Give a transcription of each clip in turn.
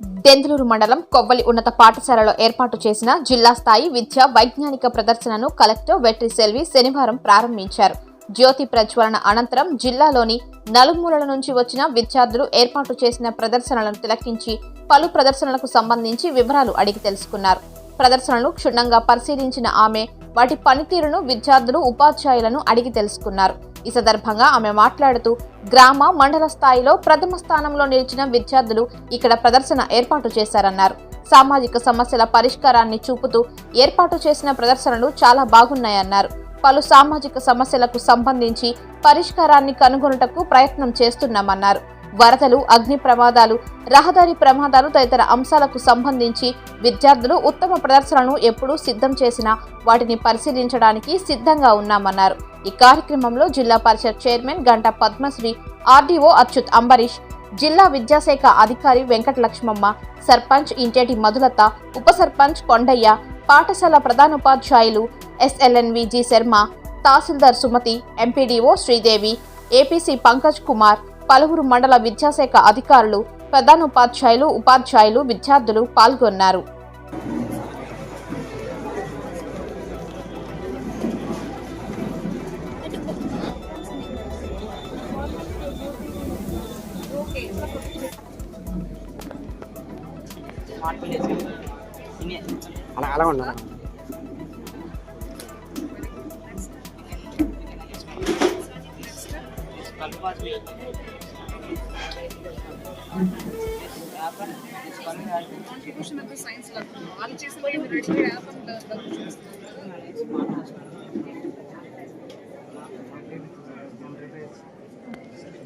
దెందులూరు మండలం కొవ్వలి ఉన్నత పాఠశాలలో ఏర్పాటు చేసిన జిల్లా స్థాయి విద్యా వైజ్ఞానిక ప్రదర్శనను కలెక్టర్ వెట్రి సెల్వి శనివారం ప్రారంభించారు. జ్యోతి ప్రజ్వలన అనంతరం జిల్లాలోని నలుమూలల నుంచి వచ్చిన విద్యార్థులు ఏర్పాటు చేసిన ప్రదర్శనలను తిలకించి పలు ప్రదర్శనలకు సంబంధించి వివరాలు అడిగి తెలుసుకున్నారు. ప్రదర్శనలు క్షుణ్ణంగా పరిశీలించిన ఆమె వాటి పనితీరును విద్యార్థులు ఉపాధ్యాయులను అడిగి తెలుసుకున్నారు. ఈ సందర్భంగా ఆమె మాట్లాడుతూ గ్రామ మండల స్థాయిలో ప్రథమ స్థానంలో నిలిచిన విద్యార్థులు ఇక్కడ ప్రదర్శన ఏర్పాటు చేశారన్నారు. సామాజిక సమస్యల పరిష్కారాన్ని చూపుతూ ఏర్పాటు చేసిన ప్రదర్శనలు చాలా బాగున్నాయన్నారు. పలు సామాజిక సమస్యలకు సంబంధించి పరిష్కారాన్ని కనుగొనుటకు ప్రయత్నం చేస్తున్నామన్నారు. వరదలు అగ్ని ప్రమాదాలు రహదారి ప్రమాదాలు తదితర అంశాలకు సంబంధించి విద్యార్థులు ఉత్తమ ప్రదర్శనను ఎప్పుడూ సిద్ధం చేసినా వాటిని పరిశీలించడానికి సిద్ధంగా ఉన్నామన్నారు. ఈ కార్యక్రమంలో జిల్లా పరిషత్ చైర్మన్ గంట పద్మశ్రీ ఆర్డీఓ అచ్యుత్ అంబరీష్ జిల్లా విద్యాశాఖ అధికారి వెంకట లక్ష్మమ్మ సర్పంచ్ ఇంటేటి మధులత ఉప సర్పంచ్ కొండయ్య పాఠశాల ప్రధానోపాధ్యాయులు SLNV Sharma tahsildar Sumathi MPDO Sridevi APC Pankaj Kumar పలువురు మండల విద్యాశాఖ అధికారులు ప్రధానోపాధ్యాయులు ఉపాధ్యాయులు విద్యార్థులు పాల్గొన్నారు. అలా అలా ఉండాలి? సైన్స్ వాళ్ళు చేసిన రెడీ యాప్ అండ్ చూస్తున్నారు.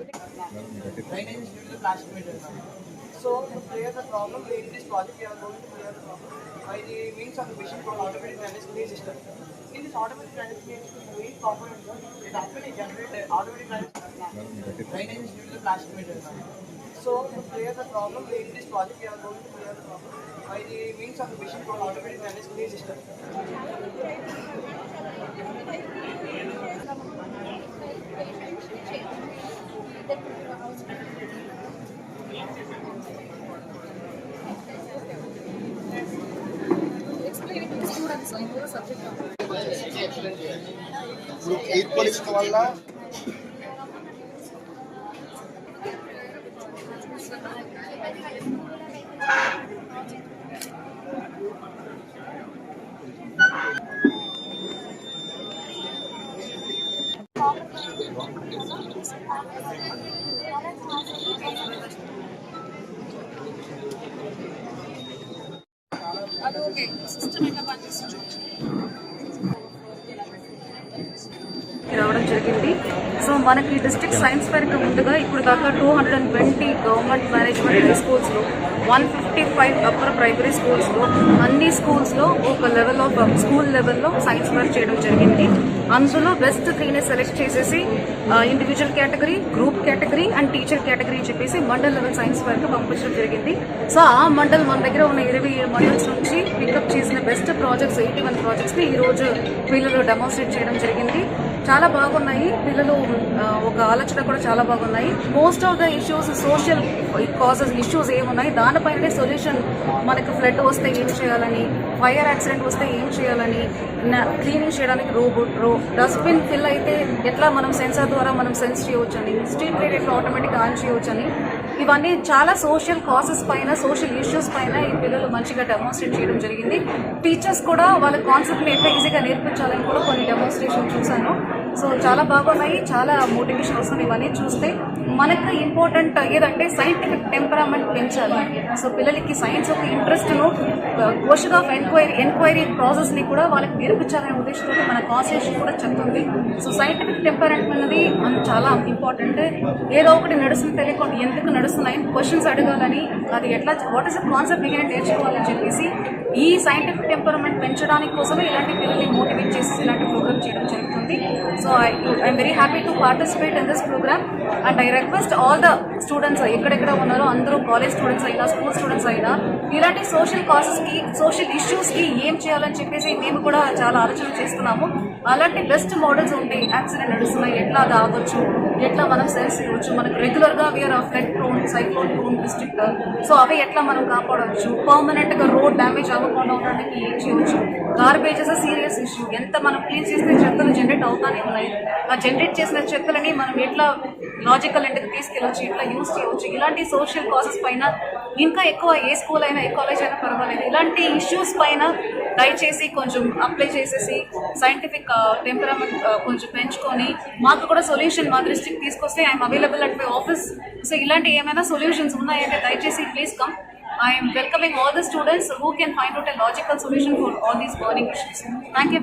Drainage is due to the plastic material. So to clear the problem, in this project we are going to clear the problem by the means of a machine called automatic drainage clear system. In this automatic drainage clear system, the main component is it actually generates a automatic drainage. Drainage is due to the plastic material. So to clear the problem, in this project we are going to clear the problem by the means of a machine called automatic drainage clear system. ఇప్పుడు air pollution వల్ల అది okay. System ఎట్లా పనిచేస్తుంది రావడం జరిగింది. So మనకి district science ఫెయిర్కి ముందుగా ఇప్పుడు దాకా two hundred and twenty government management high స్కూల్స్లో one fifty five upper primary స్కూల్స్లో అన్ని స్కూల్స్లో ఒక లెవెల్ ఆఫ్ స్కూల్ లెవెల్లో సైన్స్ ఫెయిర్ చేయడం జరిగింది. అందులో బెస్ట్ త్రీని సెలెక్ట్ చేసేసి individual category group category and teacher category చెప్పేసి మండల్ లెవెల్ సైన్స్ ఫెయిర్కి పంపించడం జరిగింది. సో ఆ మండల్ మన దగ్గర ఉన్న ఇరవై ఏడు మండల్స్ నుంచి పికప్ చేసిన బెస్ట్ ప్రాజెక్ట్స్ ఎయిటీ వన్ ప్రాజెక్ట్స్ని ఈరోజు పిల్లలు డెమోన్స్ట్రేట్ చేయడం జరిగింది. చాలా బాగున్నాయి. పిల్లలు ఒక ఆలోచన కూడా చాలా బాగున్నాయి. Most of the issues social causes issues ఏమున్నాయి? దానిపైనే సొల్యూషన్ మనకు ఫ్లడ్ వస్తే ఏం చేయాలని ఫైర్ యాక్సిడెంట్ వస్తే ఏం చేయాలని క్లీనింగ్ చేయడానికి రోబోట్ రో డస్ట్బిన్ ఫిల్ అయితే ఎట్లా మనం సెన్సార్ ద్వారా మనం సెన్స్ చేయవచ్చని స్ట్రీట్ లైట్ ఎట్లా ఆటోమేటిక్ ఆన్ చేయవచ్చని ఇవన్నీ చాలా సోషల్ కాసెస్ పైన సోషల్ ఇష్యూస్ పైన ఈ పిల్లలు మంచిగా డెమోన్స్ట్రేట్ చేయడం జరిగింది. టీచర్స్ కూడా వాళ్ళ కాన్సెప్ట్ని ఎట్లా ఈజీగా నేర్పించాలని కూడా కొన్ని డెమోన్స్ట్రేషన్ చూశాను. సో చాలా బాగున్నాయి చాలా మోటివేషన్ వస్తుంది ఇవన్నీ చూస్తే. మనకు ఇంపార్టెంట్ ఏదంటే సైంటిఫిక్ టెంపరామెంట్ పెంచాలి. సో పిల్లలకి సైన్స్ ఒక ఇంట్రెస్ట్ను క్వశ్చన్ ఆఫ్ ఎంక్వైరీ ఎంక్వైరీ ప్రాసెస్ని కూడా వాళ్ళకి నేర్పించాలనే ఉద్దేశంతో మన కాన్స్టిట్యూషన్ కూడా చెప్తుంది. సో సైంటిఫిక్ టెంపరామెంట్ అనేది చాలా ఇంపార్టెంట్ ఏదో ఒకటి నడుస్తుంది తెలియకుండా ఎందుకు నడుస్తున్నాయి క్వశ్చన్స్ అడగాలని అది ఎట్లా వాట్ ఇస్ ద కాన్సెప్ట్ బిగిన నేర్చుకోవాలని చెప్పేసి ఈ సైంటిఫిక్ టెంపరమెంట్ పెంచడానికి కోసమే ఇలాంటి పిల్లల్ని మోటివేట్ చేసి ఇలాంటి ప్రోగ్రామ్ చేయడం జరుగుతుంది. So I I'm very happy to participate in this program and I request all the students ఎక్కడెక్కడ ఉన్నారో అందరూ కాలేజ్ స్టూడెంట్స్ అయినా స్కూల్ స్టూడెంట్స్ అయినా ఇలాంటి సోషల్ కాసెస్కి సోషల్ ఇష్యూస్కి ఏం చేయాలని చెప్పేసి మేము కూడా చాలా ఆలోచన చేస్తున్నాము. అలాంటి బెస్ట్ మోడల్స్ ఉంటాయి యాక్సిడెంట్ నడుస్తున్నాయి ఎట్లా అది ఆగొచ్చు ఎట్లా మనం సెన్స్ చేయవచ్చు? మనకు రెగ్యులర్గా we're flood prone cyclone prone district so అవి ఎట్లా మనం కాపాడవచ్చు? పర్మనెంట్గా రోడ్ డ్యామేజ్ అవ్వకుండా ఉండడానికి ఏం చేయవచ్చు? గార్బేజెస్ సీరియస్ ఇష్యూ ఎంత మనం క్లీన్ చేసిన చెత్తలు జనరేట్ అవుతానే ఉన్నాయి. ఆ జనరేట్ చేసిన చెత్తలని మనం ఎట్లా లాజికల్ ఎండ్కి తీసుకెళ్ళొచ్చు? ఎట్లా యూస్ చేయవచ్చు ఇలాంటి సోషల్ కాసెస్ పైన ఇంకా ఎక్కువ ఏ స్కూల్ అయినా ఏ కాలేజ్ అయినా పర్వాలేదు. ఇలాంటి ఇష్యూస్ పైన దయచేసి కొంచెం అప్లై చేసేసి సైంటిఫిక్ టెంపరమెంట్ uh, uh, కొంచెం పెంచుకొని మాకు కూడా సొల్యూషన్ మా దృష్టికి తీసుకొస్తే I'm available at my office so ఇలాంటి ఏమైనా సొల్యూషన్స్ ఉన్నాయంటే దయచేసి please come I'm welcoming all the students who can find out a logical solution for all these burning issues thank you.